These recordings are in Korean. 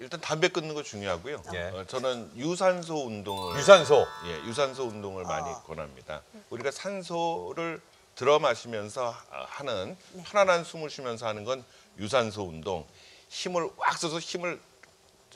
일단 담배 끊는 거 중요하고요. 예. 어, 저는 유산소 운동을 유산소. 예, 유산소 운동을 많이 권합니다. 우리가 산소를 들어 마시면서 하는 편안한 숨을 쉬면서 하는 건 유산소 운동. 힘을 꽉 써서 힘을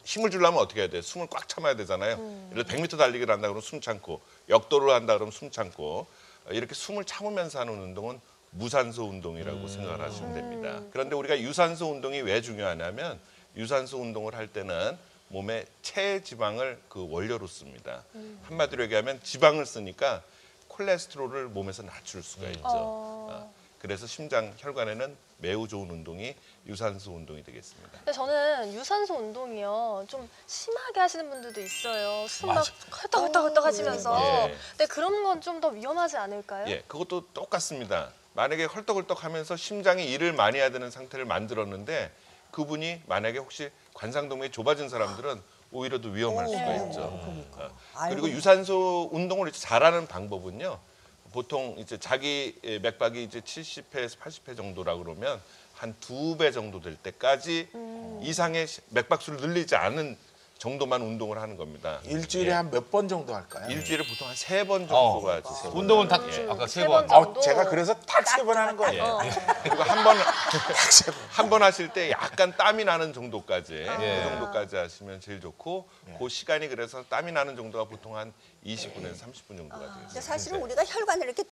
힘을 주려면 어떻게 해야 돼? 숨을 꽉 참아야 되잖아요. 예를 들어 100m 달리기를 한다 그러면 숨 참고 역도를 한다 그러면 숨 참고 어, 이렇게 숨을 참으면서 하는 운동은 무산소 운동이라고 생각을 하시면 됩니다. 그런데 우리가 유산소 운동이 왜 중요하냐면 유산소 운동을 할 때는 몸에 체지방을 그 원료로 씁니다. 한마디로 얘기하면 지방을 쓰니까 콜레스테롤을 몸에서 낮출 수가 있죠. 어, 그래서 심장 혈관에는 매우 좋은 운동이 유산소 운동이 되겠습니다. 근데 저는 유산소 운동이요 좀 심하게 하시는 분들도 있어요. 숨막 맞아. 헐떡헐떡헐떡 하시면서. 예. 근데 그런 건 좀 더 위험하지 않을까요? 예, 그것도 똑같습니다. 만약에 헐떡헐떡 하면서 심장이 일을 많이 해야 되는 상태를 만들었는데 그분이 만약에 혹시 관상동맥이 좁아진 사람들은 오히려 더 위험할 수가 있죠. 어, 그리고 유산소 운동을 이제 잘하는 방법은요. 보통 이제 자기 예, 맥박이 이제 70회에서 80회 정도라 그러면 한 두 배 정도 될 때까지 이상의 시- 맥박수를 늘리지 않은 정도만 운동을 하는 겁니다. 일주일에 예. 한몇 번 정도 할까요? 일주일에 보통 한 세 번 정도가 있어요. 운동은 다 예. 아까 세세 번. 번 아, 정도? 제가 그래서 딱 세 번 하는 거예요. 어. 그리고 한 번한번 하실 때 약간 땀이 나는 정도까지 예. 그 정도까지 하시면 제일 좋고 그 시간이 그래서 땀이 나는 정도가 보통 한 20분에서 30분 정도가 근데 되겠습니다. 사실은 우리가 혈관을 이렇게